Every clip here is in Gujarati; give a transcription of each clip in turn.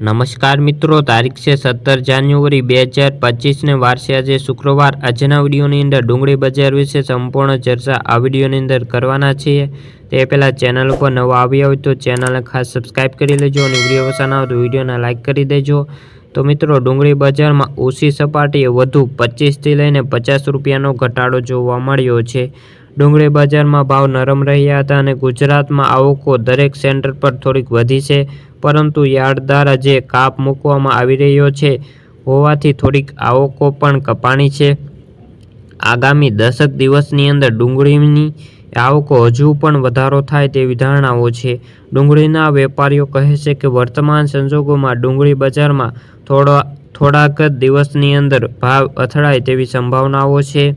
નમસ્કાર મિત્રો, તારીખ છે સત્તર જાન્યુઆરી બે હજાર પચીસને વારસે આજે શુક્રવાર. આજના વિડીયોની અંદર ડુંગળી બજાર વિશે સંપૂર્ણ ચર્ચા આ વિડીયોની અંદર કરવાના છીએ. તે પહેલાં ચેનલ ઉપર નવા આવ્યા હોય તો ચેનલને ખાસ સબસ્ક્રાઈબ કરી લેજો અને વીડિયો પસંદ આવે તો વિડીયોને લાઇક કરી દેજો. તો મિત્રો, ડુંગળી બજારમાં ઓછી સપાટીએ વધુ પચીસથી લઈને પચાસ રૂપિયાનો ઘટાડો જોવા મળ્યો છે. ડુંગળી બજારમાં ભાવ નરમ રહ્યા હતા અને ગુજરાતમાં આવકો દરેક સેન્ટર પર થોડીક વધી છે, પરંતુ યાર્ડ દ્વારા જે કાપ મૂકવામાં આવી રહ્યો છે. હોવાથી થોડીક આવકો પણ કપાણી છે. આગામી દસક દિવસની અંદર ડુંગળીની આવકો હજુ પણ વધારો થાય તેવી ધારણાઓ છે. ડુંગળીના વેપારીઓ કહે છે કે વર્તમાન સંજોગોમાં ડુંગળી બજારમાં થોડા, થોડાક જ દિવસની અંદર ભાવ અથડાય તેવી સંભાવનાઓ છે.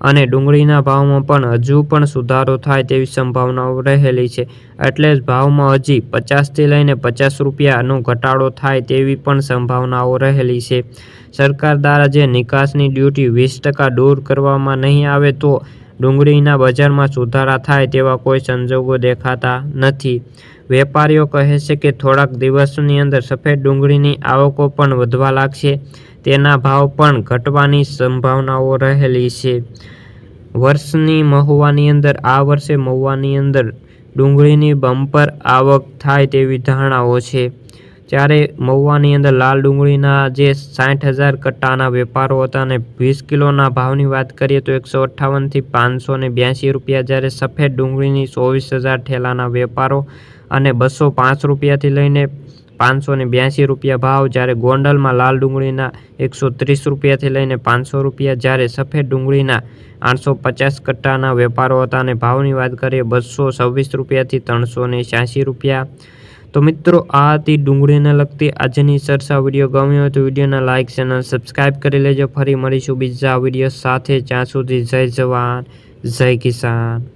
અને ડુંગળીના ભાવમાં પણ હજુ પણ સુધારો થાય તેવી સંભાવનાઓ રહેલી છે. એટલે જ ભાવમાં હજી પચાસથી લઈને પચાસ રૂપિયાનો ઘટાડો થાય તેવી પણ સંભાવનાઓ રહેલી છે. સરકાર દ્વારા જે નિકાસની ડ્યુટી વીસ ટકા દૂર કરવામાં નહીં આવે તો ડુંગળીના બજારમાં સુધારા થાય તેવા કોઈ સંજોગો દેખાતા નથી. વેપારીઓ કહે છે કે થોડાક દિવસની અંદર સફેદ ડુંગળીની આવકો પણ વધવા લાગશે. તેના ભાવ પણ ઘટવાની સંભાવનાઓ રહેલી છે. વર્ષની મહુવાની અંદર, આ વર્ષે મહુવાની અંદર ડુંગળીની બમ્પર આવક થાય તેવી ધારણાઓ છે. જ્યારે મહુવાની અંદર લાલ ડુંગળીના જે સાઠ હજાર કટ્ટાના વેપારો હતા અને વીસ કિલોના ભાવની વાત કરીએ તો એકસો અઠ્ઠાવનથી પાંચસો બ્યાસી રૂપિયા જ્યારે સફેદ ડુંગળીની ચોવીસ હજાર ઠેલાના વેપારો અને બસો પાંચ રૂપિયાથી લઈને પાંચસો ને બ્યાસી રૂપિયા ભાવ, જ્યારે ગોંડલમાં લાલ ડુંગળીના એકસો ત્રીસ રૂપિયાથી લઈને પાંચસો રૂપિયા, જ્યારે સફેદ ડુંગળીના આઠસો પચાસ કટ્ટાના વેપારો હતા અને ભાવની વાત કરીએ, બસો છવ્વીસ રૂપિયાથી ત્રણસો ને રૂપિયા. તો મિત્રો, આ હતી ડુંગળીને લગતી આજની ચર્ચા વીડિયો. ગમ્યો હોય તો વિડીયોના લાઇક ચેનલ સબસ્ક્રાઈબ કરી લેજો. ફરી મળીશું બીજા વીડિયો સાથે. જ્યાં સુધી જય જવાન, જય કિસાન.